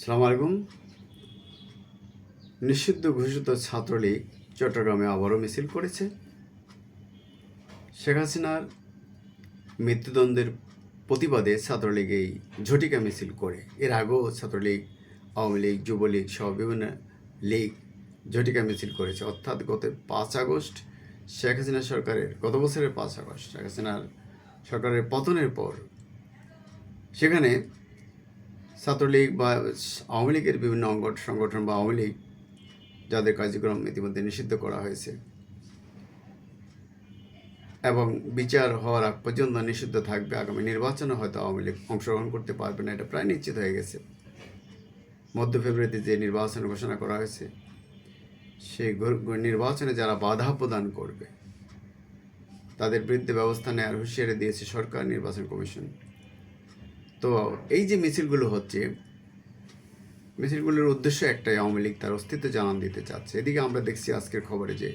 সালাম আলাইকুম। নিষিদ্ধ ঘোষিত ছাত্রলীগ চট্টগ্রামে আবারও মিছিল করেছে। শেখ হাসিনার মৃত্যুদণ্ডের প্রতিবাদে ছাত্রলীগ এই ঝটিকা মিছিল করে। এর আগেও ছাত্রলীগ, আওয়ামী লীগ, যুবলীগ সহ বিভিন্ন লীগ ঝটিকা মিছিল করেছে। অর্থাৎ গত পাঁচ আগস্ট শেখ হাসিনা সরকারের, গত বছরের পাঁচ আগস্ট শেখ হাসিনার সরকারের পতনের পর সেখানে ছাত্রলীগ বা আওয়ামী লীগের বিভিন্ন অঙ্গ সংগঠন বা আওয়ামী লীগ, যাদের কার্যক্রম ইতিমধ্যে নিষিদ্ধ করা হয়েছে। এবং বিচার হওয়ার আগ পর্যন্ত নিষিদ্ধ থাকবে। আগামী নির্বাচনে হয়তো আওয়ামী লীগ অংশগ্রহণ করতে পারবে না, এটা প্রায় নিশ্চিত হয়ে গেছে। মধ্য ফেব্রুয়ারিতে যে নির্বাচন ঘোষণা করা হয়েছে, সেই নির্বাচনে যারা বাধা প্রদান করবে, তাদের বিরুদ্ধে ব্যবস্থা নেওয়ার হুঁশিয়ারি দিয়েছে সরকার, নির্বাচন কমিশন। তো এই যে মিছিলগুলো হচ্ছে, মিছিলগুলোর উদ্দেশ্য একটাই, আওয়ামী লীগ তার অস্তিত্ব জানান দিতে চাচ্ছে। এদিকে আমরা দেখছি আজকের খবরে যে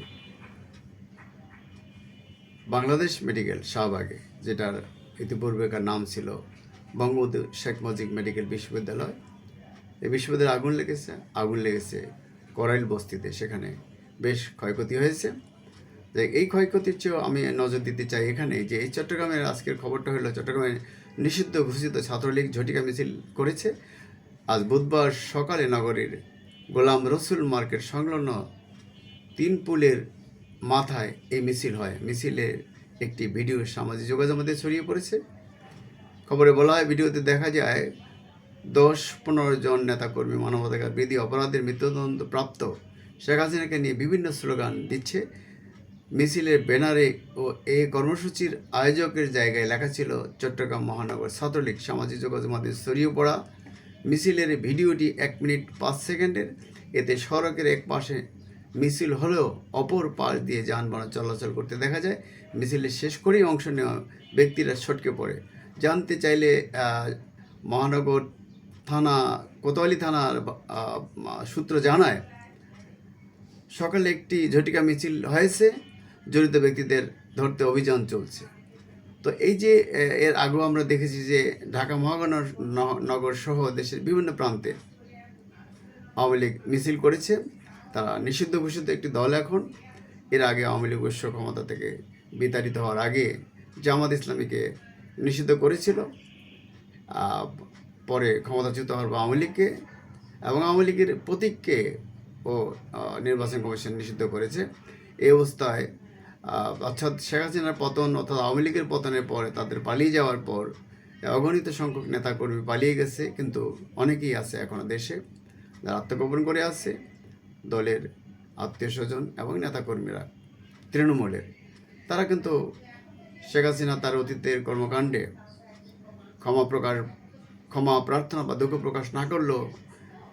বাংলাদেশ মেডিকেল শাহবাগে, যেটার ইতিপূর্বেকার নাম ছিল বঙ্গবন্ধু শেখ মুজিব মেডিকেল বিশ্ববিদ্যালয়, এই বিশ্ববিদ্যালয়ে আগুন লেগেছে। আগুন লেগেছে করাইল বস্তিতে, সেখানে বেশ ক্ষয়ক্ষতি হয়েছে। যে এই ক্ষয়ক্ষতির চেয়েও আমি নজর দিতে চাই এখানে যে এই চট্টগ্রামের আজকের খবরটা হলো চট্টগ্রামে নিষিদ্ধ ঘোষিত ছাত্রলীগ ঝটিকা মিছিল করেছে। আজ বুধবার সকালে নগরীর গোলাম রসুল মার্কেট সংলগ্ন তিন পুলের মাথায় এই মিছিল হয়। মিছিলের একটি ভিডিও সামাজিক যোগাযোগ মধ্যে ছড়িয়ে পড়েছে। খবরে বলা হয়, ভিডিওতে দেখা যায় দশ পনেরো জন নেতাকর্মী, মানবাধিকার বিধি অপরাধের মৃত্যুদণ্ড প্রাপ্ত শেখ হাসিনাকে নিয়ে বিভিন্ন স্লোগান দিচ্ছে। মিছিলের ব্যানারে ও এ কর্মসূচির আয়োজকের জায়গায় লেখা ছিল, চট্টগ্রাম মহানগর ছাত্রলীগ সামাজিক যোগাযোগ মাধ্যমে ছড়িয়ে পড়া। মিছিলের ভিডিওটি এক মিনিট পাঁচ সেকেন্ডের। এতে সড়কের এক পাশে মিছিল হলেও অপর পাশ দিয়ে যানবাহন চলাচল করতে দেখা যায়। মিছিলের শেষ করেই অংশ নেওয়া ব্যক্তিরা ছটকে পড়ে। জানতে চাইলে মহানগর থানা, কোতোয়ালি থানার সূত্র জানায়, সকালে একটি ঝটিকা মিছিল হয়েছে। জড়িত ব্যক্তিদের ধরতে অভিযান চলছে। তো এই যে এর আগেও আমরা দেখেছি যে, ঢাকা মহানগর নগর সহ দেশের বিভিন্ন প্রান্তে আওয়ামী লীগ মিছিল করেছে। তারা নিষিদ্ধ ঘোষিত একটি দল এখন। এর আগে আওয়ামী লীগ উৎস ক্ষমতা থেকে বিতাড়িত হওয়ার আগে জামাত ইসলামীকে নিষিদ্ধ করেছিল। পরে ক্ষমতাচ্যুত হওয়ার পর আওয়ামী লীগকে এবং আওয়ামী লীগের প্রতীককে ও নির্বাচন কমিশন নিষিদ্ধ করেছে। এই অবস্থায় অর্থাৎ শেখ হাসিনার পতন অর্থাৎ আওয়ামী লীগের পতনের পরে তাদের পালিয়ে যাওয়ার পর অগণিত সংখ্যক নেতাকর্মী পালিয়ে গেছে, কিন্তু অনেকেই আছে এখনও দেশে। যারা আত্মগোপন করে আছে, দলের আত্মীয় স্বজন এবং নেতাকর্মীরা তৃণমূলের তারা কিন্তু শেখ হাসিনা তার অতীতের কর্মকাণ্ডে ক্ষমা প্রকাশ, ক্ষমা প্রার্থনা বা দুঃখ প্রকাশ না করলেও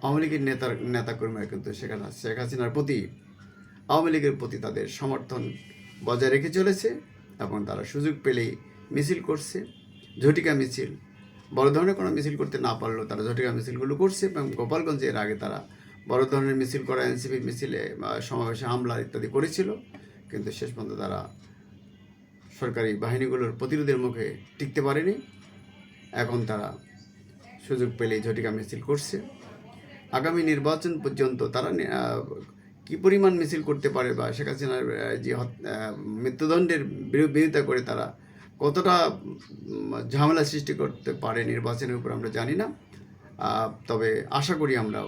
আওয়ামী লীগের নেতার, নেতাকর্মীরা কিন্তু সেখানে শেখ হাসিনার প্রতি, আওয়ামী লীগের প্রতি তাদের সমর্থন বজায় রেখে চলেছে এবং তারা সুযোগ পেলেই মিছিল করছে। ঝটিকা মিছিল, বড় ধরনের কোনো মিছিল করতে না পারলেও তারা ঝটিকা মিছিলগুলো করছে এবং গোপালগঞ্জে এর আগে তারা বড় ধরনের মিছিল করা এনসিপি মিছিলে সমাবেশে হামলা ইত্যাদি করেছিল। কিন্তু শেষ পর্যন্ত তারা সরকারি বাহিনীগুলোর প্রতিরোধের মুখে টিকতে পারেনি। এখন তারা সুযোগ পেলেই ঝটিকা মিছিল করছে। আগামী নির্বাচন পর্যন্ত তারা কি পরিমাণ মিছিল করতে পারে বা শেখ হাসিনার যে মৃত্যুদণ্ডের বিরো- বিরোধিতা করে তারা কতটা ঝামেলা সৃষ্টি করতে পারে নির্বাচনের উপর আমরা জানি না। তবে আশা করি আমরা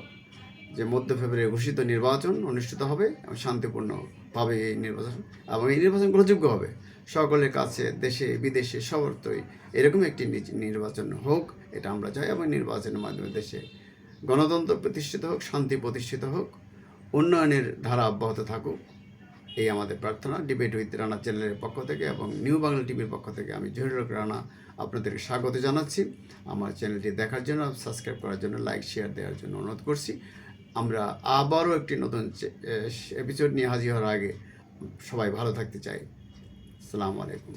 যে মধ্য ফেব্রুয়ারি ঘোষিত নির্বাচন অনুষ্ঠিত হবে এবং শান্তিপূর্ণভাবে এই নির্বাচন, এবং এই নির্বাচন গ্রহণযোগ্য হবে। সকলের কাছে, দেশে, বিদেশে সবর্তই এরকম একটি নির্বাচন হোক, এটা আমরা চাই এবং নির্বাচনের মাধ্যমে দেশে গণতন্ত্র প্রতিষ্ঠিত হোক, শান্তি প্রতিষ্ঠিত হোক। উন্নয়নের ধারা অব্যাহত থাকুক। এই আমাদের প্রার্থনা। ডিবেট উইথ রানা চ্যানেলের পক্ষ থেকে এবং নিউ বাংলা টিভির পক্ষ থেকে আমি জহিরুল রানা আপনাদেরকে স্বাগত জানাচ্ছি। আমার চ্যানেলটি দেখার জন্য সাবস্ক্রাইব করার জন্য লাইক শেয়ার দেওয়ার জন্য অনুরোধ করছি। আমরা আবারও একটি নতুন এপিসোড নিয়ে হাজির হওয়ার আগে সবাই ভালো থাকতে চাই। আসসালামু আলাইকুম।